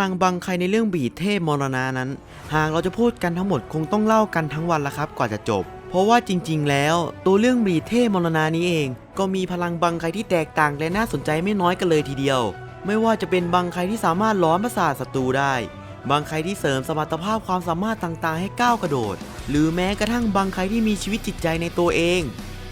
ลังบังใครในเรื่องบีเทพมรณานั้น หากเราจะพูดกันทั้งหมดคงต้องเล่ากันทั้งวันละครับกว่าจะจบ เพราะว่าจริง ๆ แล้ว ตัวเรื่องบีเทพมรณานี้เอง ก็มีพลังบังใครที่แตกต่างและน่าสนใจไม่น้อยกันเลยทีเดียว ไม่ว่าจะเป็นบังใครที่สามารถล้อมประสาทศัตรูได้บางใครที่เสริมสมรรถภาพความสามารถต่างๆ ให้ก้าวกระโดด หรือแม้กระทั่งบางใครที่มีชีวิตจิตใจในตัวเอง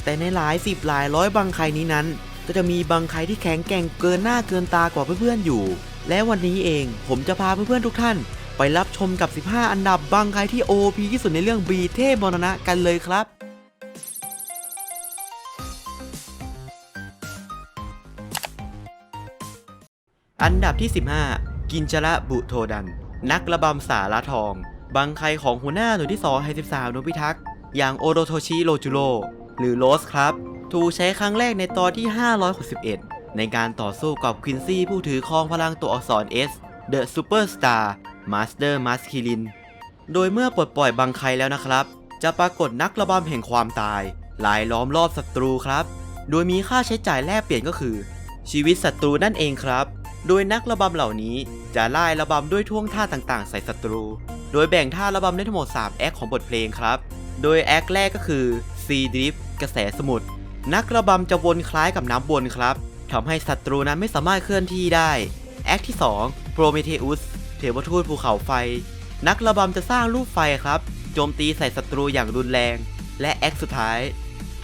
แต่ในหลายสิบหลายร้อยบางใครนี้นั้น ก็จะมีบางใครที่แข็งแกร่งเกินหน้าเกินตากว่าเพื่อนๆอยู่ และวันนี้เองผมจะพาเพื่อนๆทุกท่าน ไปรับชมกับ 15 อันดับบางใครที่ OP ที่สุดในเรื่องบีเทพมรณะกันเลยครับอันดับที่ 15 กินจระบุโทดัน นักระบำสาระทองบางใครของหัวหน้าหน่วยที่2ให้13น่วยพิทักษ์อย่างโอโรโทชิโรจูโรหรือโรสครับ ถูกใช้ครั้งแรกในตอนที่ 561 ในการต่อสู้กับควินซี่ผู้ถือครองพลังตัวอักษร S The Superstar Master Masculine โดยเมื่อปลดปล่อยบางใครแล้วนะครับ จะปรากฏนักระบำแห่งความตายลายล้อมรอบศัตรูครับ โดยมีค่าใช้จ่ายแลกเปลี่ยนก็คือ ชีวิตศัตรูนั่นเองครับ โดยนักระบำเหล่านี้จะไล่ระบำด้วยท่วงท่าต่างๆ ใส่ศัตรู โดยแบ่งท่าระบำได้ทั้งหมด 3 แอคของบทเพลงครับ โดยแอคแรกก็คือ Sea Drift กระแสสมุทรนักระบำจะวนคล้ายกับน้ำวนครับ ทำให้ศัตรูนั้นไม่สามารถเคลื่อนที่ได้ แอคที่2 Prometheus เทวทูตภูเขาไฟ นักระบำจะสร้างรูปไฟครับ โจมตีใส่ศัตรูอย่างรุนแรง และแอคสุดท้าย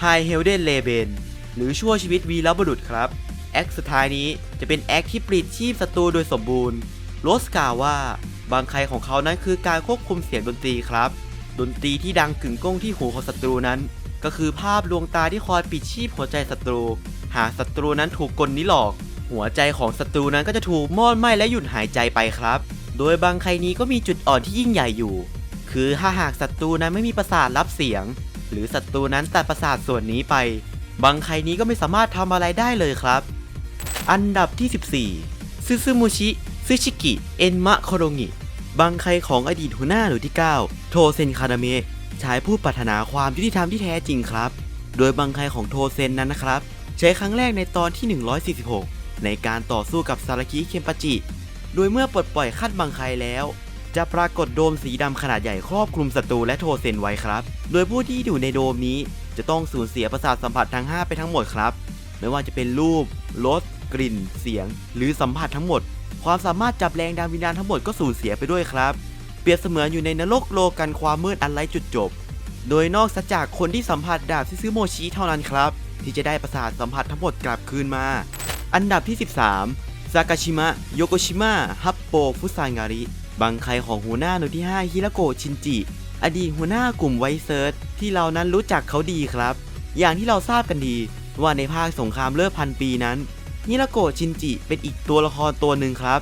High Helden l e b e n หรือชั่วชีวิตวีรบุรุษครับแอคสุดท้ายนี้จะเป็นแอคที่ปลิดชีพศัตรูโดยสมบูรณ์โรสกล่าวว่าบางใครของเขานั้นคือการควบคุมเสียงดนตรีครับ ดนตรีที่ดังกึ่งก้องที่หูของศัตรูนั้น ก็คือภาพลวงตาที่คอยปิดชีพหัวใจศัตรู หากศัตรูนั้นถูกกลนี้หลอก หัวใจของศัตรูนั้นก็จะถูกมอดไหม้และหยุดหายใจไปครับ โดยบางใครนี้ก็มีจุดอ่อนที่ยิ่งใหญ่อยู่ คือถ้าหากศัตรูนั้นไม่มีประสาทรับเสียง หรือศัตรูนั้นตัดประสาทส่วนนี้ไป บางใครนี้ก็ไม่สามารถทำอะไรได้เลยครับ อันดับที่ 14ซึซึมุชิซึชิกิ เอ็นมะโคโรงิบางใครของอดีตหัวหน้าหน่วยที่ 9 โทเซนคานาเมะชายผู้ปรารถนาความยุติธรรมที่แท้จริงครับ โดยบางใครของโทเซนนั้นนะครับ ใช้ครั้งแรกในตอนที่ 146 ในการต่อสู้กับซารากิเคมปาจิ โดยเมื่อปลดปล่อยคัดบางใคแล้ว จะปรากฏโดมสีดำขนาดใหญ่ครอบคลุมศัตรูและโทเซนไว้ครับ โดยผู้ที่อยู่ในโดมนี้จะต้องสูญเสียประสาทสัมผัสทั้ง 5 ไปทั้งหมดครับ ไม่ว่าจะเป็นรูป รส กลิ่น เสียง หรือสัมผัสทั้งหมด ความสามารถจับแรงดาววิญญาณทั้งหมดก็สูญเสียไปด้วยครับ เปรียบเสมือนอยู่ในนรกโลกันความมืดอันไร้จุดจบ โดยนอกจากคนที่สัมผัสดาบซิซึโมชิเท่านั้นครับ ที่จะได้ประสาทสัมผัสทั้งหมดกลับคืนมา อันดับที่ 13 ซากาชิมะ โยโกชิมะ ฮัปโป ฟุซางาริบางใครของหัวหน้าหน่วยที่ 5 ฮิราโกะชินจิ อดีตหัวหน้ากลุ่มไวเซิร์ชที่เรานั้นรู้จักเขาดีครับ อย่างที่เราทราบกันดีว่าในภาคสงครามเลิศพันปีนั้นฮิราโกะชินจิเป็นอีกตัวละครตัวหนึ่งครับ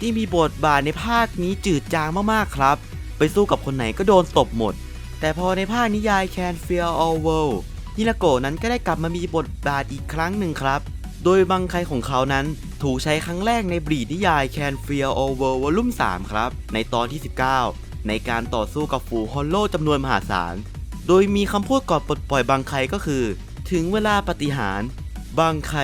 ที่มีบทบาทในภาคนี้จืดจางมากๆครับ ไปสู้กับคนไหนก็โดนตบหมด แต่พอในภาคนิยาย Can Fear All World ฮิราโกะนั้นก็ได้กลับมามีบทบาทอีกครั้งหนึ่งครับ โดยบางใครของเขานั้นถูกใช้ครั้งแรกในบรีดนิยาย Can Fear All World วอลุ่ม3ครับ ในตอนที่ 19 ในการต่อสู้กับฝูงฮอลโลจำนวนมหาศาล โดยมีคำพูดก่อนปลดปล่อยบางใครก็คือ ถึงเวลาปฏิหารบางใคร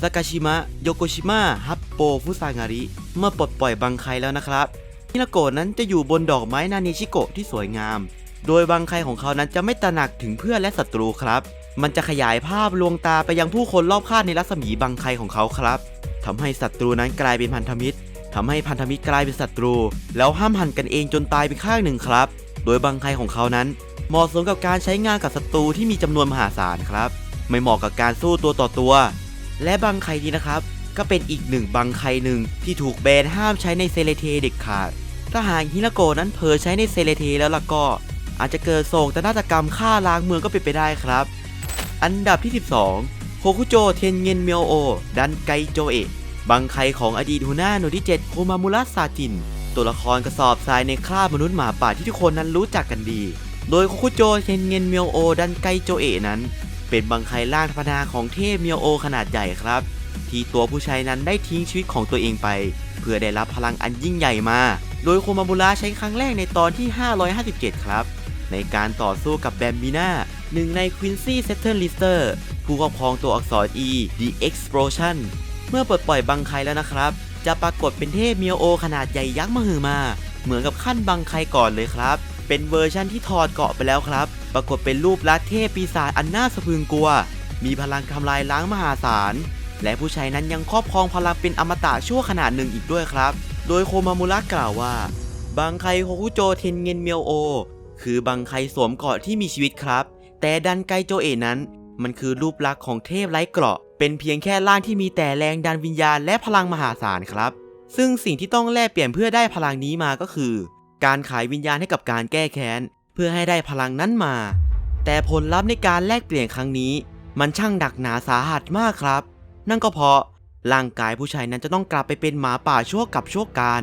ซากาชิมะโยโกชิมะฮัปโปฟุซางาริ เมื่อปลดปล่อยบางใครแล้วนะครับฮิราโกะนั้นจะอยู่บนดอกไม้นานิชิโกะที่สวยงาม โดยบางใครของเขานั้นจะไม่ตระหนักถึงเพื่อนและศัตรูครับ มันจะขยายภาพลวงตาไปยังผู้คนรอบข้างในรัศมีบางใครของเขาครับทำให้ศัตรูนั้นกลายเป็นพันธมิตรทำให้พันธมิตรกลายเป็นศัตรู แล้วห้ามหันกันเองจนตายไปข้างหนึ่งครับ โดยบางใครของเขานั้น เหมาะสมกับการใช้งานกับศัตรูที่มีจำนวนมหาศาลครับ ไม่เหมาะกับการสู้ตัวต่อตัว และบางใครนี้นะครับ ก็เป็นอีกหนึ่งบางใครหนึ่งที่ถูกแบนห้ามใช้ในเซเลเทเด็ดขาดถ้าหากฮิราโกะนั้นเผลอใช้ในเซเลเทแล้วล่ะก็ อาจจะเกิดโศกนาฏกรรมฆ่าล้างเมืองก็เป็นไปได้ครับ อันดับที่ 12 โคคุโจเทนเงินเมียวโอ ดันไกโจเอะบางใคของอดีตหัวหน้าหน่วยที่ 7 โคมามุระซาจิน ตัวละครกระสอบทรายในคราบมนุษย์หมาป่าที่ทุกคนนั้นรู้จักกันดี โดยโคคุโจเทนเงินเมียวโอ ดันไกโจเอะนั้น เป็นบางใคล่างธรรมดาของเทพเมียวโอขนาดใหญ่ครับ ที่ตัวผู้ใช้นั้นได้ทิ้งชีวิตของตัวเองไป เพื่อได้รับพลังอันยิ่งใหญ่มา โดยโคมาบุระใช้ครั้งแรกในตอนที่ 557 ครับ ในการต่อสู้กับแบมบีนาหนึ่งใน Quincy Settle Lister ผู้ครอบครองตัวอักษร E The Explosion เมื่อปลดปล่อยบางใคแล้วนะครับ จะปรากฏเป็นเทพเมียวโอขนาดใหญ่ยักษ์มหึมา เหมือนกับขั้นบังไคก่อนเลยครับ เป็นเวอร์ชั่นที่ถอดเกาะไปแล้วครับ ปรากฏเป็นรูปลักษณ์เทพปีศาจอันน่าสะพึงกลัว มีพลังทำลายล้างมหาศาล และผู้ใช้นั้นยังครอบครองพลังเป็นอมตะชั่วขนาดหนึ่งอีกด้วยครับ โดยโคมามุระกล่าวว่าบังไคโฮคุโจเทนเงินเมียวโอ คือบังไคสวมเกราะที่มีชีวิตครับ แต่ดันไกโจเอนั้น มันคือรูปลักษณ์ของเทพไร้เกราะ เป็นเพียงแค่ร่างที่มีแต่แรงดันวิญญาณและพลังมหาศาลครับ ซึ่งสิ่งที่ต้องแลกเปลี่ยนเพื่อได้พลังนี้มาก็คือ การขายวิญญาณให้กับการแก้แค้น เพื่อให้ได้พลังนั้นมา แต่ผลลัพธ์ในการแลกเปลี่ยนครั้งนี้ มันช่างดักหนาสาหัสมากครับ นั่นก็เพราะร่างกายผู้ชายนั้นจะต้องกลับไปเป็นหมาป่าชั่วกับชั่วการ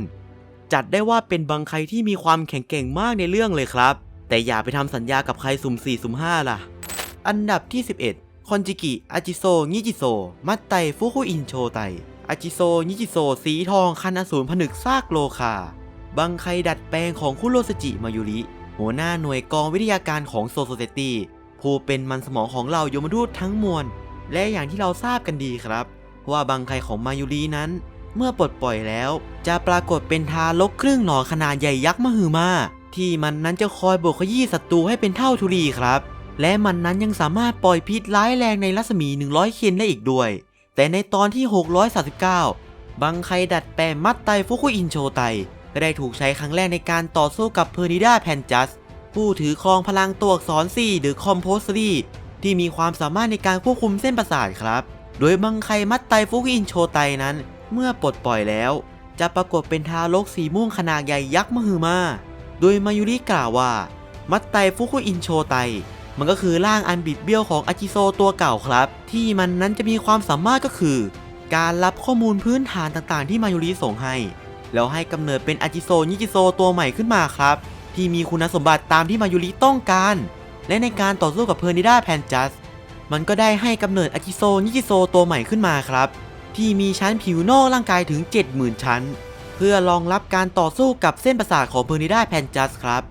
จัดได้ว่าเป็นบางใครที่มีความแข็งแกร่งมากในเรื่องเลยครับ แต่อย่าไปทำสัญญากับใครสุ่ม4สุ่ม5ล่ะ อันดับที่ 11 คอนจิกิ อาจิโซ งิจิโซ มัตไต ฟุคุอินโชไต อาจิโซ งิจิโซ สีทอง คันอสูรผนึกซากโลคา บังไคดัดแปลงของคุโรสจิ มายุริ หัวหน้าหน่วยกองวิทยาการของโซโซเซตี้ ผู้เป็นมันสมองของเราโยมทูตทั้งมวล และอย่างที่เราทราบกันดีครับ ว่าบังไคของมายุรินั้นเมื่อปลดปล่อยแล้ว จะปรากฏเป็นทารกครึ่งหนอนขนาดใหญ่ยักษ์มหึมา ที่มันนั้นจะคอยบกขยี้ศัตรูให้เป็นเท่าทุลีครับ และมันนั้นยังสามารถปล่อยพิษร้ายแรงในรัศมี 100 เคนได้อีกด้วย แต่ในตอนที่ 639 บังไคดัดแปลงมัดไตฟุคุอินโชไตก็ได้ถูกใช้ครั้งแรกในการต่อสู้กับเพอร์นิดาแพนจัส ผู้ถือครองพลังตัวอักษร4หรือคอมโพสซีที่มีความสามารถในการควบคุมเส้นประสาทครับ โดยบังไคมัดไตฟุคุอินโชไตนั้น เมื่อปลดปล่อยแล้ว จะปรากฏเป็นทารกสีม่วงขนาดใหญ่ยักษ์มหึมา โดยมายุริกล่าวว่า มัตไตฟุคุอินโชไต มันก็คือร่างอันบิดเบี้ยวของอาจิโซตัวเก่าครับ ที่มันนั้นจะมีความสามารถก็คือ การรับข้อมูลพื้นฐานต่างๆ ที่มายุริส่งให้ แล้วให้กำเนิดเป็นอาจิโซนิจิโซตัวใหม่ขึ้นมาครับ ที่มีคุณสมบัติตามที่มายุริต้องการ และในการต่อสู้กับเพอร์นิด้าแพนจัสมันก็ได้ให้กำเนิดอาจิโซนิจิโซตัวใหม่ขึ้นมาครับ ที่มีชั้นผิวนอกร่างกายถึง 70,000 ชั้น เพื่อรองรับการต่อสู้กับเส้นประสาทของเพอร์นิด้าแพนจัสครับ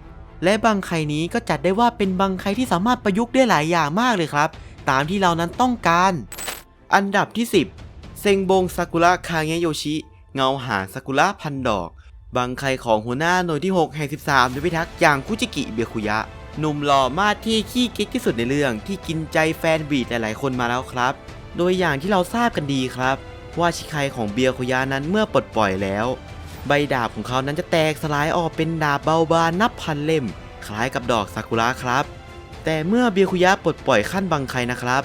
และบังไคนี้ก็จัดได้ว่าเป็นบังไคที่สามารถประยุกต์ได้หลายอย่างมากเลยครับ ตามที่เรานั้นต้องการ อันดับที่ 10 เซงบงซากุระคาเงโยชิ เงาหางซากุระพันดอก บังไคของหัวหน้าหน่วยที่ 6 แห่ง 13โดยพิทักษ์อย่างคุจิกิเบียคุยะหนุ่มหล่อมาดที่ขี้เก๊กที่สุดในเรื่องที่กินใจแฟนบีดหลายๆคนมาแล้วครับ โดยอย่างที่เราทราบกันดีครับ ว่าชิไคของเบียคุยะนั้นเมื่อปลดปล่อยแล้ว ใบดาบของเขานั้นจะแตกสลายออกเป็นดาบเบาบางนับพันเล่ม คล้ายกับดอกซากุระครับ แต่เมื่อเบียคุยะปลดปล่อยขั้นบังไคนะครับ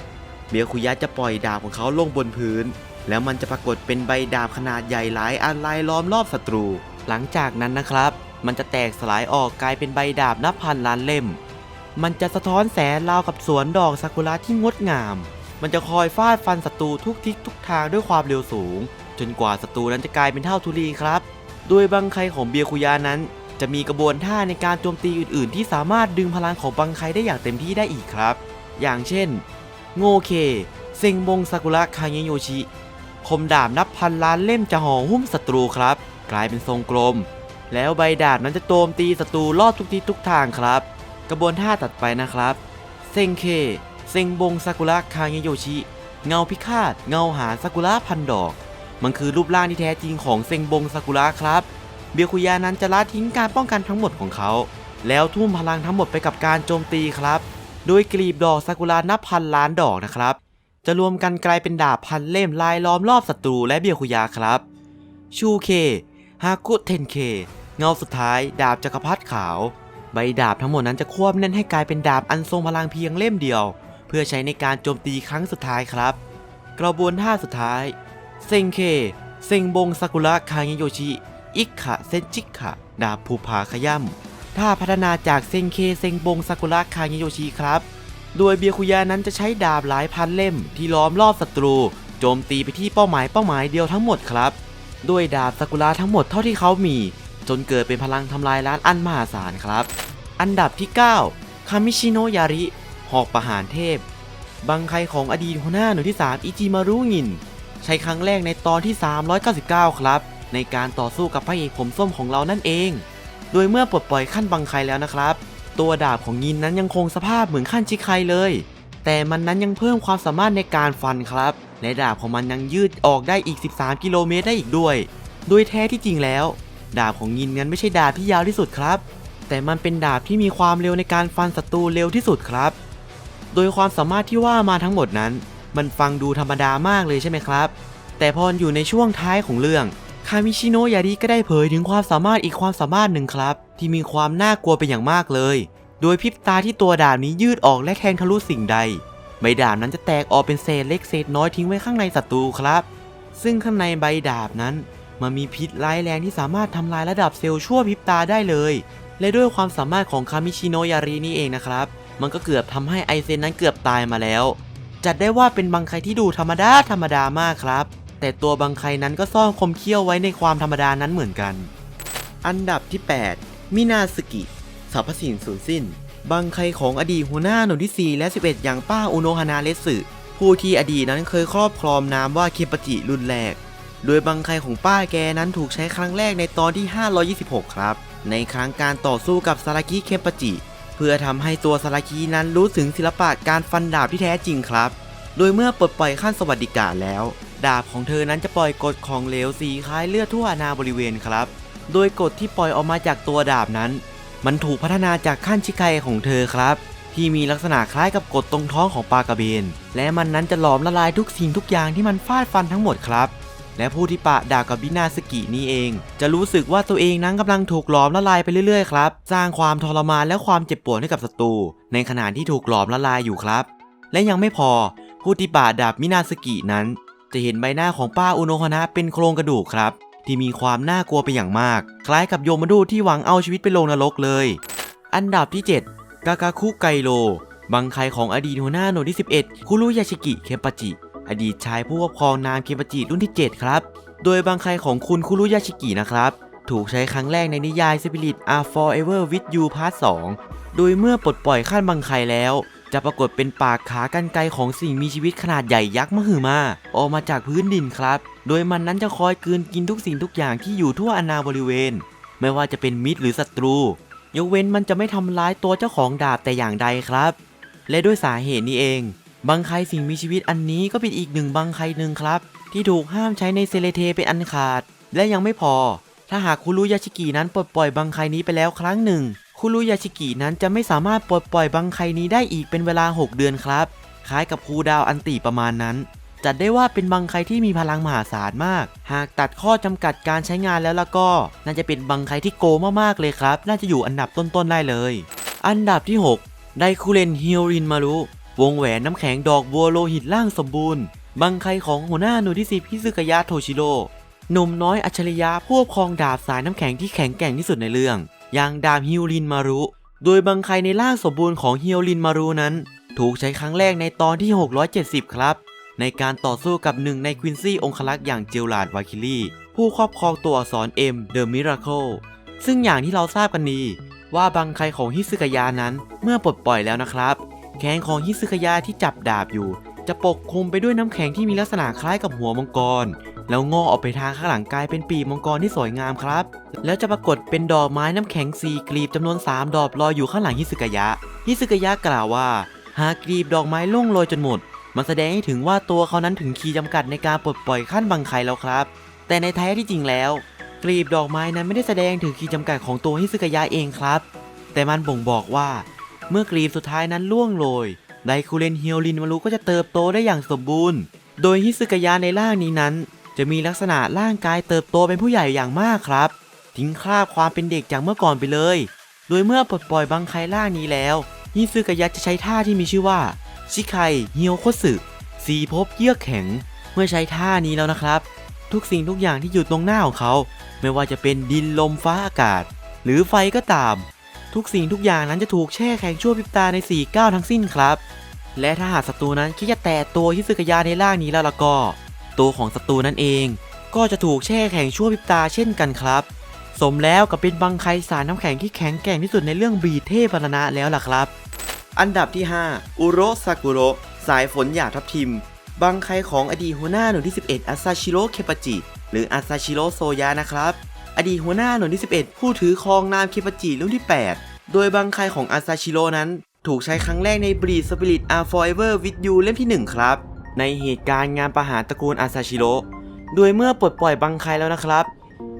เบียคุยะจะปล่อยดาบของเขาลงบนพื้น แล้วมันจะปรากฏเป็นใบดาบขนาดใหญ่หลายอันลายล้อมรอบศัตรู หลังจากนั้นนะครับ มันจะแตกสลายออกกลายเป็นใบดาบนับพันล้านเล่ม มันจะสะท้อนแสงราวกับสวนดอกซากุระที่งดงาม มันจะคอยฟาดฟันศัตรูทุกทิศทุกทางด้วยความเร็วสูง จนกว่าศัตรูนั้นจะกลายเป็นเท่าทุลีครับ โดยบังไคของเบียคุยานั้น จะมีกระบวนท่าในการโจมตีอื่น ๆ ที่สามารถดึงพลังของบังไคได้อย่างเต็มที่ได้อีกครับ อย่างเช่น โงเค เซงบงซากุระคาเงโยชิ คมดาบนับพันล้านเล่มจะห่อหุ้มศัตรูครับ กลายเป็นทรงกลม แล้วใบดาบนั้นจะโจมตีศัตรูลอดทุกทิศทุกทางครับ กระบวนท่าตัดไปนะครับ เซงเคเซงบงซากุระคาเงโยชิ เงาพิฆาต เงาหาซากุระพันดอก มันคือรูปร่างที่แท้จริงของเซงบงซากุระครับ เบียคุยานั้นจะละทิ้งการป้องกันทั้งหมดของเขา แล้วทุ่มพลังทั้งหมดไปกับการโจมตีครับ โดยกลีบดอกซากุระนับพันล้านดอกนะครับ จะรวมกันกลายเป็นดาบพันเล่มลายล้อมรอบศัตรูและเบียคุยาครับ ชูเค ฮากุเทนเค เงาสุดท้าย ดาบจักรพรรดิขาว ใบดาบทั้งหมดนั้นจะควบแน่นให้กลายเป็นดาบอันทรงพลังเพียงเล่มเดียว เพื่อใช้ในการโจมตีครั้งสุดท้ายครับ กระบวนท่าสุดท้าย เซงเค เซงบงซากุระคาเงโยชิ อิกขะเซนจิกะดาบภูผาขย่ำถ้าพัฒนาจากเซงเค เซงบงซากุระคาเงโยชิครับ โดยเบียคุยานั้นจะใช้ดาบหลายพันเล่มที่ล้อมรอบศัตรู โจมตีไปที่เป้าหมายเป้าหมายเดียวทั้งหมดครับ ด้วยดาบซากุระทั้งหมดเท่าที่เขามี จนเกิดเป็นพลังทำลายล้านอันมหาศาลครับ อันดับที่ 9 คามิชิโนยาริ หอกประหารเทพ บังไคของอดีตหัวหน้าหน่วยที่ 3 อิจิมารุงิน ใช้ครั้งแรกในตอนที่ 399 ครับ ในการต่อสู้กับพระเอกผมส้มของเรานั่นเอง โดยเมื่อปลดปล่อยขั้นบังไคแล้วนะครับ ตัวดาบของยินนั้นยังคงสภาพเหมือนขั้นชิไคเลย แต่มันนั้นยังเพิ่มความสามารถในการฟันครับ และดาบของมันยังยืดออกได้อีก 13 กิโลเมตรได้อีกด้วย โดยแท้ที่จริงแล้ว ดาบของยินนั้นไม่ใช่ดาบที่ยาวที่สุดครับ แต่มันเป็นดาบที่มีความเร็วในการฟันศัตรูเร็วที่สุดครับ โดยความสามารถที่ว่ามาทั้งหมดนั้น มันฟังดูธรรมดามากเลยใช่ไหมครับ แต่พออยู่ในช่วงท้ายของเรื่อง คามิชิโนะยาริก็ได้เผยถึงความสามารถอีกความสามารถหนึ่งครับ ที่มีความน่ากลัวเป็นอย่างมากเลย โดยพริบตาที่ตัวดาบนี้ยืดออกและแทงทะลุสิ่งใดใบดาบนั้นจะแตกออกเป็นเศษเล็กเศษน้อยทิ้งไว้ข้างในศัตรูครับ ซึ่งข้างในใบดาบนั้นมันมีพิษร้ายแรงที่สามารถทำลายระดับเซลล์ชั่วพริบตาได้เลย และด้วยความสามารถของคามิชิโนยารินี่เองนะครับ มันก็เกือบทำให้ไอเซนนั้นเกือบตายมาแล้ว จัดได้ว่าเป็นบังไคที่ดูธรรมดาธรรมดามากครับ แต่ตัวบังไคนั้นก็ซ่อนคมเขี้ยวไว้ในความธรรมดานั้นเหมือนกัน อันดับที่ 8 มินาสกิสรรพสิ่งสูญสิ้น บังไคของอดีตหัวหน้าหน่วยที่ 4 และ 11 อย่างป้าอุโนฮานาเลสึผู้ที่อดีตนั้นเคยครอบครองนามว่าเคปจิรุ่นแรก โดยบังไคของป้าแกนั้นถูกใช้ครั้งแรกในตอนที่ 526 ครับ ในครั้งการต่อสู้กับซารากิเคปจิ เพื่อทำให้ตัวซารากินั้นรู้ถึงศิลปะการฟันดาบที่แท้จริงครับ โดยเมื่อปลดปล่อยขั้นสวัสดิการแล้ว ดาบของเธอนั้นจะปล่อยกฎของเหลวสีคล้ายเลือดทั่วอาณาบริเวณครับ โดยกฎที่ปล่อยออกมาจากตัวดาบนั้น มันถูกพัฒนาจากขั้นชิไกของเธอครับ ที่มีลักษณะคล้ายกับกฎตรงท้องของปลากระเบน และมันนั้นจะหลอมละลายทุกสิ่งทุกอย่างที่มันฟาดฟันทั้งหมดครับ และผู้ที่ปะดาบกับบินาสกินี่เอง จะรู้สึกว่าตัวเองนั้นกำลังถูกหลอมละลายไปเรื่อยๆครับ สร้างความทรมานและความเจ็บปวดให้กับศัตรูในขณะที่ถูกหลอมละลายอยู่ครับ และยังไม่พอ ผู้ที่ปะดาบมินาสกินั้น จะเห็นใบหน้าของป้าอุโนฮนะเป็นโครงกระดูกครับ ที่มีความน่ากลัวเป็นอย่างมาก คล้ายกับโยมทูที่หวังเอาชีวิตไปลงนรกเลย อันดับที่ 7 กากาคุไกโรบังไคของอดีตหัวหน้าหน่วยที่ 11 คุรุยาชิกิเคปาจิ อดีตชายผู้ครอบครองนามเคปาจิรุ่นที่ 7 ครับ โดยบังไครของคุณคุรุยาชิกินะครับ ถูกใช้ครั้งแรกในนิยาย Spirit Are Forever with You Part 2 โดยเมื่อปลดปล่อยขั้นบังไครแล้ว จะปรากฏเป็นปากขากันไกรของสิ่งมีชีวิตขนาดใหญ่ยักษ์มหึมา ออกมาจากพื้นดินครับ โดยมันนั้นจะคอยกลืนกินทุกสิ่งทุกอย่างที่อยู่ทั่วอาณาบริเวณ ไม่ว่าจะเป็นมิตรหรือศัตรู ยกเว้นมันจะไม่ทำร้ายตัวเจ้าของดาบแต่อย่างใดครับ และด้วยสาเหตุนี้เอง บังไคสิ่งมีชีวิตอันนี้ก็เป็นอีกหนึ่งบังไคหนึ่งครับ ที่ถูกห้ามใช้ในเซเลเทเป็นอันขาด และยังไม่พอ ถ้าหากคุรุยาชิกินั้นปลดปล่อยบังไคนี้ไปแล้วครั้งหนึ่ง คุรุยาชิกินั้นจะไม่สามารถปลดปล่อยบังไคนี้ได้อีกเป็นเวลา 6 เดือนครับ คล้ายกับคูดาวอันติประมาณนั้น จัดได้ว่าเป็นบังไคที่มีพลังมหาศาลมาก หากตัดข้อจำกัดการใช้งานแล้วล้วก็ น่าจะเป็นบังไคที่โกมากๆเลยครับ น่าจะอยู่อันดับต้นๆได้เลย อันดับที่ 6 ไดคูเรนฮิโอรินมารุ วงแหวนน้ำแข็งดอกบัวโลหิตล่างสมบูรณ์ บังไคของหัวหน้าหน่วยที่สิบฮิซึกยะโทชิโร่หนุ่มน้อยอัจฉริยะผู้ครอบครองดาบสายน้ำแข็งที่แข็งแกร่งที่สุดในเรื่อง อย่างดาบฮิโอรินมารุ โดยบังไคในร่างสมบูรณ์ของฮิโอรินมารุนั้น ถูกใช้ครั้งแรกในตอนที่ 670 ครับ ในการต่อสู้กับหนึ่งในควินซี่องคลักษ์อย่างเจลลาดวาคิลี่ผู้ครอบครองตัวอักษร M The Miracle ซึ่งอย่างที่เราทราบกันดีว่าบังไคของฮิซึกยะนั้นเมื่อปลดปล่อยแล้วนะครับ แขนของฮิซึกายะที่จับดาบอยู่ จะปกคลุมไปด้วยน้ำแข็งที่มีลักษณะคล้ายกับหัวมังกร แล้วงอออกไปทางข้างหลังกลายเป็นปีกมังกรที่สวยงามครับ แล้วจะปรากฏเป็นดอกไม้น้ำแข็งสี่กลีบจำนวน 3 ดอกลอยอยู่ข้างหลังฮิซึกายะฮิซึกายะกล่าวว่า หากกลีบดอกไม้ล่วงโรยจนหมด มันแสดงให้ถึงว่าตัวเขานั้นถึงขีดจำกัดในการปลดปล่อยขั้นบังไคแล้วครับ แต่ในแท้ที่จริงแล้วกลีบดอกไม้นั้นไม่ได้แสดงถึงขีดจำกัดของตัวฮิซึกายะเองครับ แต่มันบ่งบอกว่า เมื่อกลีบสุดท้ายนั้นล่วงโรยไดคูเรนเฮิโอรินมารุก็จะเติบโตได้อย่างสมบูรณ์ โดยฮิซึกายะในร่างนี้นั้น จะมีลักษณะร่างกายเติบโตเป็นผู้ใหญ่อย่างมากครับ ทิ้งคราบความเป็นเด็กจากเมื่อก่อนไปเลย โดยเมื่อปลดปล่อยบังไคร่างนี้แล้วฮิซึกายะจะใช้ท่าที่มีชื่อว่า ชิไคเฮียวโคสึสีภพเยือกแข็ง เมื่อใช้ท่านี้แล้วนะครับ ทุกสิ่งทุกอย่างที่อยู่ตรงหน้าของเขา ไม่ว่าจะเป็นดินลมฟ้าอากาศ หรือไฟก็ตาม ทุกสิ่งทุกอย่างนั้นจะถูกแช่แข็งชั่วพริบตาใน4ก้าวทั้งสิ้นครับ และถ้าหากศัตรูนั้นคิดจะแตะตัวฮิซึกยะในร่างนี้แล้วละก็ ตัวของศัตรูนั่นเอง ก็จะถูกแช่แข็งชั่วพริบตาเช่นกันครับ สมแล้วกับเป็นบังไคสารน้ำแข็งที่แข็งแกร่งที่สุดในเรื่องบีเทพรณะแล้วล่ะครับ อันดับที่ 5 อุโรซากุโรสายฝนหยาดทับทิม บังไคของอดีตหัวหน้าหน่วยที่ 11อาซาชิโร่เคปาจิ หรืออาซาชิโร่โซยะนะครับ อดีตหัวหน้าหน่วยที่ 11 ผู้ถือครองนามเคปาจิรุ่นที่ 8 โดยบังไคของอาซาชิโร่นั้น ถูกใช้ครั้งแรกใน Bleed Spirit Are Forever with You เล่มที่ 1 ครับ ในเหตุการณ์งานประหารตระกูลอาซาชิโร่โดยเมื่อปลดปล่อยบังไคแล้วนะครับ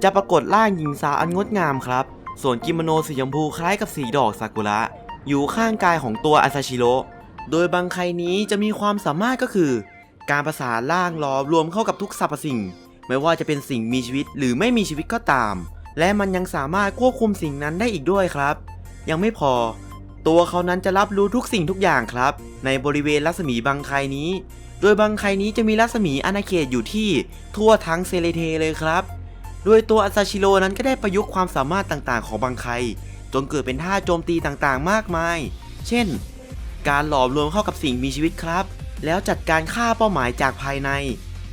จะปรากฏร่างหญิงสาวอันงดงามครับส่วนกิโมโนสีชมพูคล้ายกับสีดอกซากุระ อยู่ข้างกายของตัวอาซาชิโร่โดยบางไคนี้จะมีความสามารถก็คือ การประสานร่างล้อมรวมเข้ากับทุกสรรพสิ่ง ไม่ว่าจะเป็นสิ่งมีชีวิตหรือไม่มีชีวิตก็ตาม และมันยังสามารถควบคุมสิ่งนั้นได้อีกด้วยครับ ยังไม่พอ ตัวเขานั้นจะรับรู้ทุกสิ่งทุกอย่างครับ ในบริเวณรัศมีบางไคนี้ โดยบางไคนี้จะมีรัศมีอาณาเขตอยู่ที่ทั่วทั้งเซเลเทเลยครับ โดยตัวอาซาชิโรนั้นก็ได้ประยุกต์ความสามารถต่างๆ ของบางไคจนเกิดเป็นท่าโจมตีต่างๆ มากมาย เช่น การหลอมรวมเข้ากับสิ่งมีชีวิตครับ แล้วจัดการฆ่าเป้าหมายจากภายใน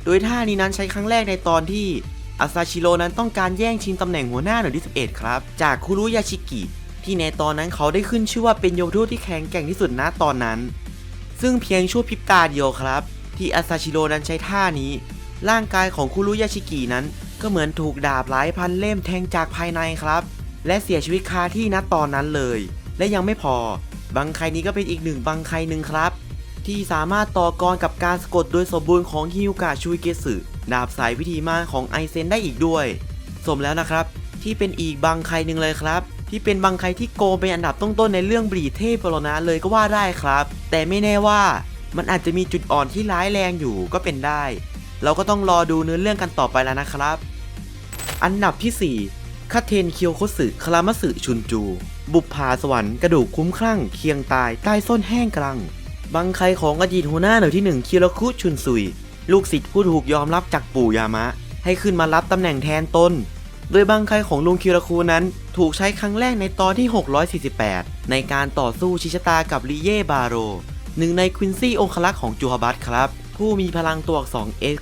โดยท่านี้นั้นใช้ครั้งแรกในตอนที่อาซาชิโร่นั้นต้องการแย่งชิงตำแหน่งหัวหน้าหน่วยที่ 11 ครับ จากคุรุยาชิกิ ที่ในตอนนั้นเขาได้ขึ้นชื่อว่าเป็นโยทูตที่แข็งแกร่งที่สุดณตอนนั้น ซึ่งเพียงชั่วพริบตาเดียวครับ ที่อาซาชิโร่นั้นใช้ท่านี้ ร่างกายของคุรุยาชิกินั้น ก็เหมือนถูกดาบหลายพันเล่มแทงจากภายในครับ และเสียชีวิตคาที่ณตอนนั้นเลย และยังไม่พอบังไคนี้ก็เป็นอีกหนึ่งบังไคหนึ่งครับ ที่สามารถต่อกรกับการสะกดโดยสมบูรณ์ของฮิวกะชุยเกสึดาบสายวิธีมาของไอเซนได้อีกด้วย สมแล้วนะครับ ที่เป็นอีกบังไครหนึ่งเลยครับ ที่เป็นบังไครที่โกงเป็นอันดับต้นๆในเรื่องบรีเทพปรนะเลยก็ว่าได้ครับ แต่ไม่แน่ว่ามันอาจจะมีจุดอ่อนที่ร้ายแรงอยู่ก็เป็นได้ เราก็ต้องรอดูเนื้อเรื่องกันต่อไปแล้วนะครับ อันดับที่4คาเทนเคียวโคสึคารามะสึชุนจู บุปผาสวรรค์กระดูกคุ้มคลั่งเคียงตายใต้ส้นแห้งกรัง บังไคของอดีตหัวหน้าหน่วยที่1คิรคุชุนซุย ลูกศิษย์ผู้ถูกยอมรับจากปู่ยามะ ให้ขึ้นมารับตำแหน่งแทนตนโดยบังไคของลุงคิรคุนั้นถูกใช้ครั้งแรกในตอนที่ 648 ในการต่อสู้ชิชตากับลิเย่บาโร หนึ่งในควินซี่องคลักษ์ของจูฮาบัตครับ ผู้มีพลังตัวอักษร X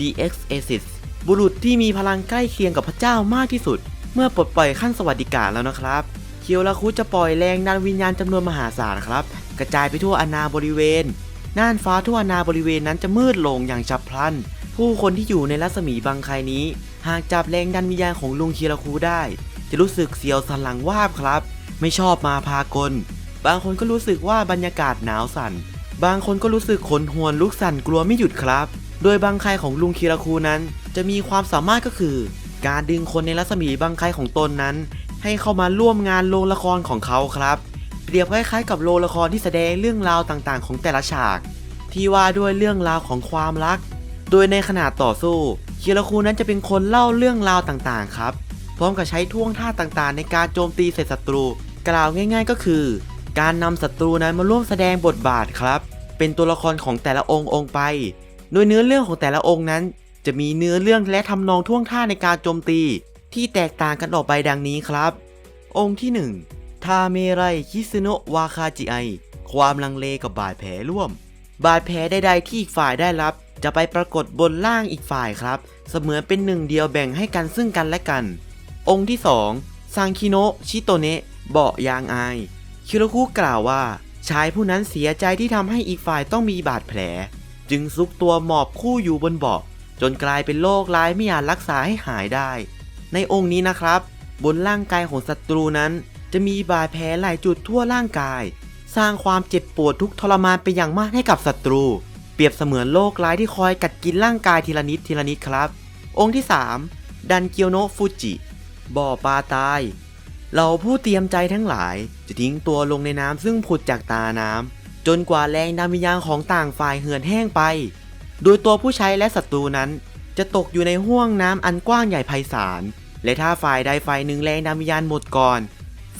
DX Asis บุรุษที่มีพลังใกล้เคียงกับพระเจ้ามากที่สุด เมื่อปลดปล่อยขั้นสวัสดิการแล้วนะครับ เคียวราคุจะปล่อยแรงดันวิญญาณจำนวนมหาศาลครับ กระจายไปทั่วอาณาบริเวณ น่านฟ้าทั่วอาณาบริเวณนั้นจะมืดลงอย่างฉับพลัน ผู้คนที่อยู่ในรัศมีบังไคนี้ หากจับแรงดันวิญญาณของลุงเคียราคุได้ จะรู้สึกเสียวสันหลังวาบครับ ไม่ชอบมาพากล บางคนก็รู้สึกว่าบรรยากาศหนาวสั่น บางคนก็รู้สึกขนหวนลุกสั่นกลัวไม่หยุดครับ โดยบางไคของลุงคีราคูนั้น จะมีความสามารถก็คือ การดึงคนในรัศมีบางไคของตนนั้น ให้เข้ามาร่วมงานโรงละครของเขาครับ เปรียบคล้ายๆกับโรงละครที่แสดงเรื่องราวต่างๆ ของแต่ละฉาก ที่ว่าด้วยเรื่องราวของความรัก โดยในขณะต่อสู้คีรคูนั้นจะเป็นคนเล่าเรื่องราวต่างๆ ครับ พร้อมกับใช้ท่วงท่าต่างๆ ในการโจมตีใส่ศัตรู กล่าวง่าย ๆ ก็คือ การนำศัตรูนั้นมาร่วมแสดงบทบาทครับ เป็นตัวละครของแต่ละองค์องค์ไป โดยเนื้อเรื่องของแต่ละองค์นั้น จะมีเนื้อเรื่องและทำนองท่วงท่าในการโจมตี ที่แตกต่างกันออกไปดังนี้ครับ องค์ที่ 1 ทาเมไรคิซึโนะวาคาจิไอ ความลังเลกับบาดแผลร่วม บาดแผลใดๆที่อีกฝ่ายได้รับ จะไปปรากฏบนล่างอีกฝ่ายครับ เสมือนเป็นหนึ่งเดียวแบ่งให้กันซึ่งกันและกัน องค์ที่ 2 ซังคิโนะชิโตเนะเบาะยางอาย คิโรคุกล่าวว่า ชายผู้นั้นเสียใจที่ทำให้อีกฝ่ายต้องมีบาดแผล จึงซุกตัวหมอบคู่อยู่บนเบาะจนกลายเป็นโรคร้ายไม่อาจรักษาให้หายได้ ในองค์นี้นะครับ บนร่างกายของศัตรูนั้น จะมีบาดแผลหลายจุดทั่วร่างกาย สร้างความเจ็บปวดทุกทรมานเป็นอย่างมากให้กับศัตรู เปรียบเสมือนโรคร้ายที่คอยกัดกินร่างกายทีละนิดทีละนิดครับ องค์ที่ 3 ดันเกียวโนฟูจิบ่อปลาตาย เราผู้เตรียมใจทั้งหลาย จะทิ้งตัวลงในน้ำซึ่งผุดจากตาน้ำจนกว่าแรงดันวิญญาณของต่างฝ่ายเหือดแห้งไป โดยตัวผู้ใช้และศัตรูนั้น จะตกอยู่ในห้วงน้ำอันกว้างใหญ่ไพศาลและถ้าฝ่ายใดฝ่ายหนึ่งแรงดันวิญญาณหมดก่อน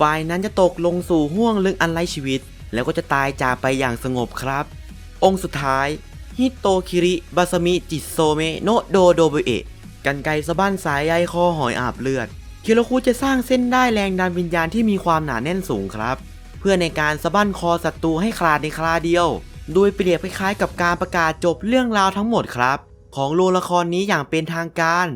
ฝ่ายนั้นจะตกลงสู่ห้วงลึกอันไร้ชีวิต แล้วก็จะตายจากไปอย่างสงบครับ องค์สุดท้ายฮิโตคิริบาสมิจิโซเมโนโดโดเบเอะกันไกสะบั้นสายใยคอหอยอาบเลือดคิโรคุจะสร้างเส้นได้แรงดันวิญญาณที่มีความหนาแน่นสูงครับ เพื่อในการสะบั้นคอศัตรูให้ขาดในคราเดียว โดยเปรียบคล้ายๆกับการประกาศจบเรื่องราวทั้งหมดครับ ของโรงละครนี้อย่างเป็นทางการ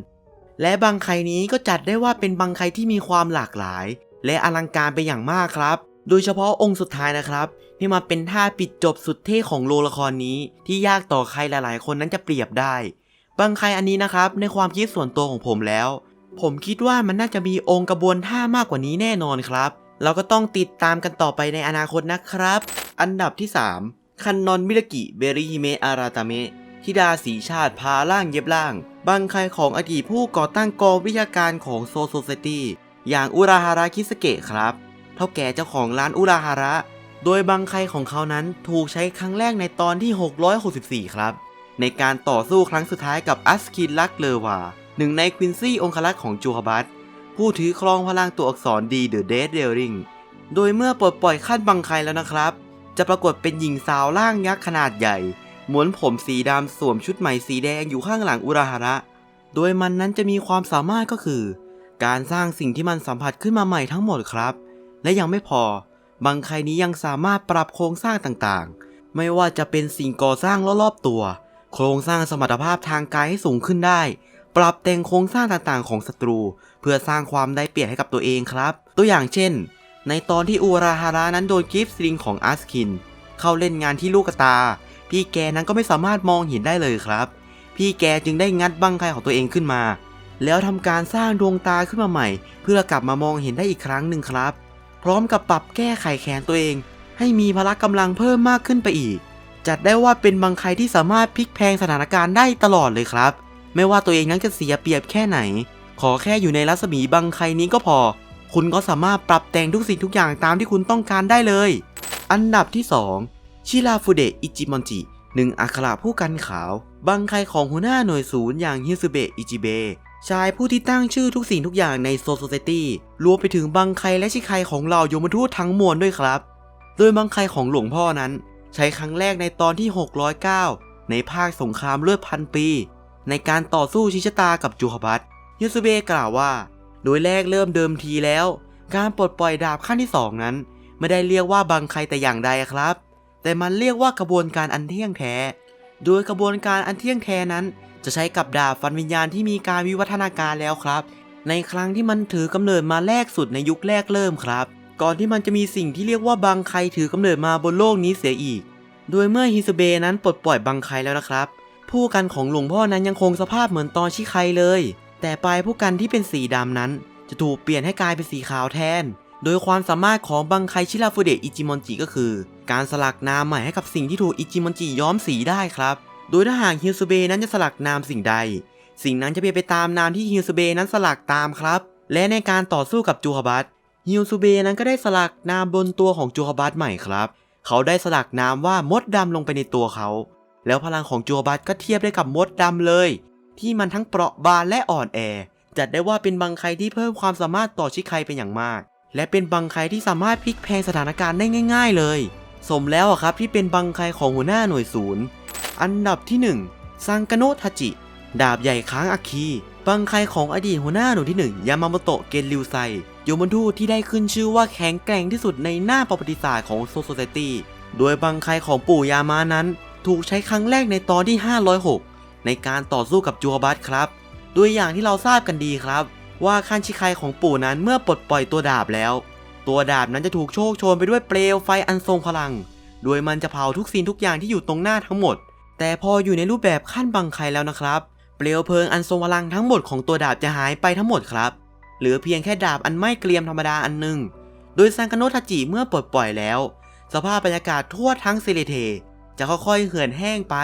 และบังไครนี้ก็จัดได้ว่าเป็นบังไครที่มีความหลากหลาย และอลังการไปอย่างมากครับ โดยเฉพาะองค์สุดท้ายนะครับที่มาเป็นท่าปิดจบสุดเท่ของโรงละครนี้ที่ยากต่อใครหลาย ๆ คนนั้นจะเปรียบได้บังไครอันนี้นะครับในความคิดส่วนตัวของผมแล้ว ผมคิดว่ามันน่าจะมีองค์กระบวนท่ามากกว่านี้แน่นอนครับ เราก็ต้องติดตามกันต่อไปในอนาคตนะครับ อันดับที่ 3 คันนอนมิรกิเบริฮิเมะอาราตาเมะธิดาสีชาติพาร่างเย็บร่างบังใครของอดีตผู้ก่อตั้งกองวิชาการของโซโซเซตี้ อย่างอุราฮาระคิสเกะครับ เท่าแก่เจ้าของร้านอุราฮาระ โดยบังไคของเขานั้นถูกใช้ครั้งแรกในตอนที่ 664 ครับ ในการต่อสู้ครั้งสุดท้ายกับอัสคินลักเลวา หนึ่งในควินซี่องครักษ์ของจูฮบัตผู้ถือครองพลังตัวอักษรดีเดอะเดดเดริงโดยเมื่อปลดปล่อยขั้นบังไคแล้วนะครับ จะปรากฏเป็นหญิงสาวร่างยักษ์ขนาดใหญ่ม้วนผมสีดำสวมชุดใหม่สีแดงอยู่ข้างหลังอุราฮาระ โดยมันนั้นจะมีความสามารถก็คือ การสร้างสิ่งที่มันสัมผัสขึ้นมาใหม่ทั้งหมดครับ และยังไม่พอบังไคนี้ยังสามารถปรับโครงสร้างต่างๆ ไม่ว่าจะเป็นสิ่งก่อสร้างรอบๆตัว โครงสร้างสมรรถภาพทางกายให้สูงขึ้นได้ ปรับแต่งโครงสร้างต่างๆ ของศัตรู เพื่อสร้างความได้เปรียบให้กับตัวเองครับ ตัวอย่างเช่น ในตอนที่อูราฮาระนั้นโดนกิฟต์สลิงของอัสคิน เข้าเล่นงานที่ลูกตา พี่แกนั้นก็ไม่สามารถมองเห็นได้เลยครับ พี่แกจึงได้งัดบังไคของตัวเองขึ้นมา แล้วทำการสร้างดวงตาขึ้นมาใหม่ เพื่อกลับมามองเห็นได้อีกครั้งหนึ่งครับ พร้อมกับปรับแก้ไขแขนตัวเอง ให้มีพละกำลังเพิ่มมากขึ้นไปอีก จัดได้ว่าเป็นบังไคที่สามารถพลิกแพงสถานการณ์ได้ตลอดเลยครับ ไม่ว่าตัวเองนั้นจะเสียเปรียบแค่ไหน ขอแค่อยู่ในรัศมีบังไคนี้ก็พอ คุณก็สามารถปรับแต่งทุกสิ่งทุกอย่างตามที่คุณต้องการได้เลย อันดับที่ 2 ชิราฟุเดะอิจิมอนจิหนึ่งอัคระผู้กันขาว บังไคของหัวหน้าหน่วยศูนย์อย่างฮิซุเบะอิจิเบะชายผู้ที่ตั้งชื่อทุกสิ่งทุกอย่างในโซโซเซตี้รวมไปถึงบังไคและชิไคของเหล่ายมทูตทั้งมวลด้วยครับ โดยบังไคของหลวงพ่อนั้น ใช้ครั้งแรกในตอนที่ 609 ในภาคสงครามเลือดพันปี ในการต่อสู้ชิชะตากับจูฮบัตฮิซุเบะกล่าวว่า โดยแรกเริ่มเดิมทีแล้ว การปลดปล่อยดาบขั้นที่ 2 นั้น ไม่ได้เรียกว่าบังไคแต่อย่างใดครับ แต่มันเรียกว่ากระบวนการอันเที่ยงแท้ โดยกระบวนการอันเที่ยงแท้นั้น จะใช้กับดาบฟันวิญญาณที่มีการวิวัฒนาการแล้วครับ ในครั้งที่มันถือกำเนิดมาแรกสุดในยุคแรกเริ่มครับ ก่อนที่มันจะมีสิ่งที่เรียกว่าบังไคถือกำเนิดมาบนโลกนี้เสียอีก โดยเมื่อฮิสเบนั้นปลดปล่อยบังไคแล้วนะครับ ผู้กันของหลวงพ่อนั้นยังคงสภาพเหมือนตอนชิไคเลย แต่ปลายผู้กันที่เป็นสีดำนั้น จะถูกเปลี่ยนให้กลายเป็นสีขาวแทน โดยความสามารถของบังไคชิราฟุเดะอิจิมอนจิก็คือ การสลักนามใหม่ให้กับสิ่งที่ถูกอิจิมอนจิย้อมสีได้ครับ โดยถ้าหากฮิวสเบนั้นจะสลักนามสิ่งใด สิ่งนั้นจะเป็นไปตามนามที่ฮิวสเบนั้นสลักตามครับ และในการต่อสู้กับจูฮบัตฮิวสเบนั้นก็ได้สลักนามบนตัวของจูฮบัตใหม่ครับ เขาได้สลักนามว่ามดดำลงไปในตัวเขา แล้วพลังของจูฮบัตก็เทียบได้กับมดดำเลย ที่มันทั้งเปราะบางและอ่อนแอ จัดได้ว่าเป็นบังไคที่เพิ่มความสามารถต่อชิคไคเป็นอย่างมาก และเป็นบังไคที่สามารถพลิกแพลงสถานการณ์ได้ง่าย ๆ เลย สมแล้วครับที่เป็นบังไคของหัวหน้าหน่วยศูนย์ อันดับที่ 1 ซังกโนทาจิ ดาบใหญ่ค้างอาคี บังไคของอดีตหัวหน้าหน่วยที่ 1 ยามาโมโตะเกนริวไซโยมนทูที่ได้ขึ้นชื่อว่าแข็งแกร่งที่สุดในหน้าประวัติศาสตร์ของโซโซเซตี้ โดยบังไคของปู่ยามานั้น ถูกใช้ครั้งแรกในตอนที่ 506 ในการต่อสู้กับจัวบัตครับโดยอย่างที่เราทราบกันดีครับ ว่าคันชิไคของปู่นั้นเมื่อปลดปล่อยตัวดาบแล้ว ตัวดาบนั้นจะถูกโชคโชนไปด้วยเปลวไฟอันทรงพลัง โดยมันจะเผาทุกสิ่งทุกอย่างที่อยู่ตรงหน้าทั้งหมด แต่พออยู่ในรูปแบบขั้นบังไคแล้วนะครับ เปลวเพลิงอันทรงพลังทั้งหมดของตัวดาบจะหายไปทั้งหมดครับ เหลือเพียงแค่ดาบอันไม่เกรียมธรรมดาอันหนึ่ง โดยซังกโนทาจิเมื่อปลดปล่อยแล้ว สภาพบรรยากาศทั่วทั้งเซเลเท จะค่อยๆเหือดแห้งไป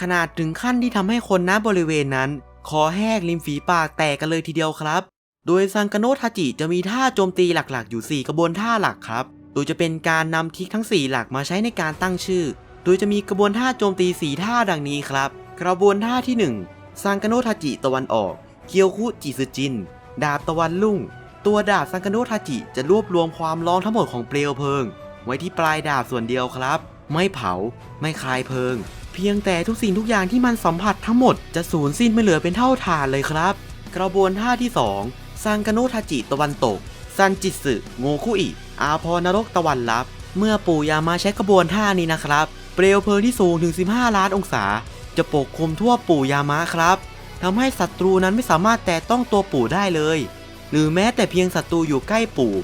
ขนาดถึงขั้นที่ทำให้คนณบริเวณนั้น คอแห้งริมฝีปากแตกกันเลยทีเดียวครับ โดยซังกาโนทาจิจะมีท่าโจมตีหลักๆ อยู่ 4 กระบวนท่าหลักครับ โดยจะเป็นการนำทิกทั้ง 4 หลักมาใช้ในการตั้งชื่อ โดยจะมีกระบวนท่าโจมตี 4 ท่าดังนี้ครับ กระบวนท่าที่ 1 ซังกาโนทาจิตะวันออกเกียวคุจิซึจิน ดาบตะวันลุ่ง ตัวดาบซังกาโนทาจิจะรวบรวมความร้อนทั้งหมดของเปลวเพลิง ไว้ที่ปลายดาบส่วนเดียวครับ ไม่เผา ไม่คลายเพลิง เพียงแต่ทุกสิ่งทุกอย่างที่มันสัมผัสทั้งหมดจะสูญสิ้นไม่เหลือเป็นเท่าฐานเลยครับ กระบวนท่าที่ 2 ซังกาโนทาจิตะวันตก ซันจิสึโงคุอิ อาพรนรกตะวันลับ เมื่อปู่ยามาใช้กระบวนท่านี้นะครับ เปลวเพลิงที่สูงถึง 15 ล้านองศา จะปกคลุมทั่วปู่ยามะครับทำให้ศัตรูนั้นไม่สามารถแตะต้องตัวปู่ได้เลย หรือแม้แต่เพียงศัตรูอยู่ใกล้ปู่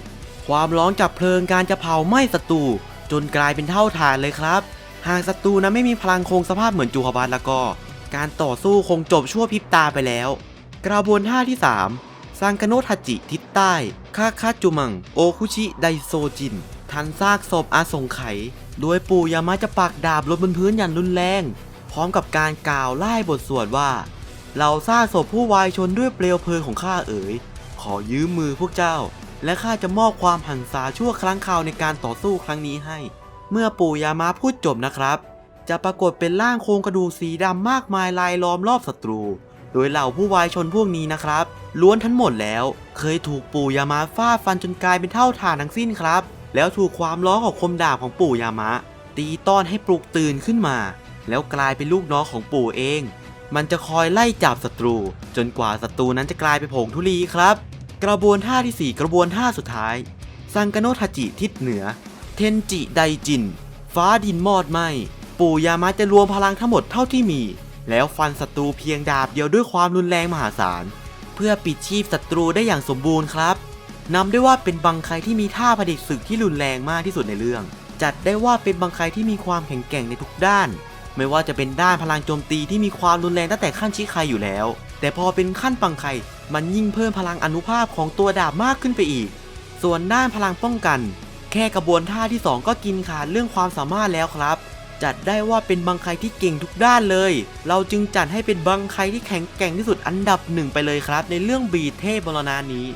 ความร้อนจากเพลิงการจะเผาไหม้ศัตรูจนกลายเป็นเท่าฐานเลยครับ หากศัตรูนั้นไม่มีพลังคงสภาพเหมือนจูฮบัตแล้วก็ การต่อสู้คงจบชั่วพริบตาไปแล้ว กระบวนท่าที่ 3 ซังกโนทาจิทิศใต้ คาคาจุมัง โอคุชิไดโซจิน ทันซากศพอาสงไขยโดยปู่ยามะจะปักดาบลงบนพื้นอย่างรุนแรง พร้อมกับการกล่าวไล่บทสวดว่า เราซาศพผู้วายชนด้วยเปลวเพลิงของข้าเอ๋ย ขอยืมมือพวกเจ้า และข้าจะมอบความหันษาชั่วครั้งคราวในการต่อสู้ครั้งนี้ให้ เมื่อปู่ยามาพูดจบนะครับ จะปรากฏเป็นร่างโครงกระดูกสีดำมากมายลายล้อมรอบศัตรู โดยเหล่าผู้วายชนพวกนี้นะครับ ล้วนทั้งหมดแล้ว เคยถูกปู่ยามาฟาดฟันจนกลายเป็นเท่าฐานทั้งสิ้นครับ แล้วถูกความร้อของคมดาบของปู่ยามะ ตีต้อนให้ปลุกตื่นขึ้นมา แล้วกลายเป็นลูกน้องของปู่เอง มันจะคอยไล่จับศัตรู จนกว่าศัตรูนั้นจะกลายเป็นผงธุลีครับ กระบวนท่าทีสี่ 4 กระบวนท่าสุดท้ายซังกโนทาจิทิศเหนือ เทนจิไดจิน ฟ้าดินมอดไหมปู่ยามะจะรวมพลังทั้งหมดเท่าที่มี แล้วฟันศัตรูเพียงดาบเดียวด้วยความรุนแรงมหาศาล เพื่อปิดชีพศัตรูได้อย่างสมบูรณ์ครับนำได้ว่าเป็นบังไคที่มีท่าผดิตศึกที่รุนแรงมากที่สุดในเรื่อง จัดได้ว่าเป็นบังไคที่มีความแข็งแกร่งในทุกด้าน ไม่ว่าจะเป็นด้านพลังโจมตีที่มีความรุนแรงตั้งแต่ขั้นชิคายอยู่แล้ว แต่พอเป็นขั้นบังไคมันยิ่งเพิ่มพลังอนุภาพของตัวดาบมากขึ้นไปอีก ส่วนด้านพลังป้องกัน แค่กระบวนท่าที่ 2 ก็กินขาดเรื่องความสามารถแล้วครับ จัดได้ว่าเป็นบังไคที่เก่งทุกด้านเลย เราจึงจัดให้เป็นบังไคที่แข็งแกร่งที่สุดอันดับหนึ่งไปเลยครับ ในเรื่องบีเทพบรณานี้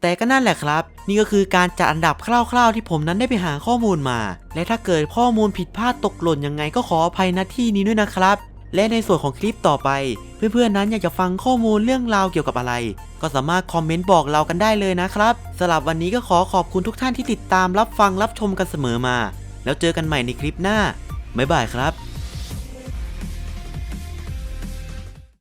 แต่ก็นั่นแหละครับ นี่ก็คือการจัดอันดับคร่าว ๆ ที่ผมนั้นได้ไปหาข้อมูลมา และถ้าเกิดข้อมูลผิดพลาดตกหล่นยังไงก็ขออภัยณที่นี้ด้วยนะครับ และในส่วนของคลิปต่อไป เพื่อนๆนั้นอยากจะฟังข้อมูลเรื่องราวเกี่ยวกับอะไร ก็สามารถคอมเมนต์บอกเรากันได้เลยนะครับสำหรับวันนี้ก็ขอขอบคุณทุกท่านที่ติดตามรับฟังรับชมกันเสมอมา แล้วเจอกันใหม่ในคลิปหน้าบ๊ายบายครับ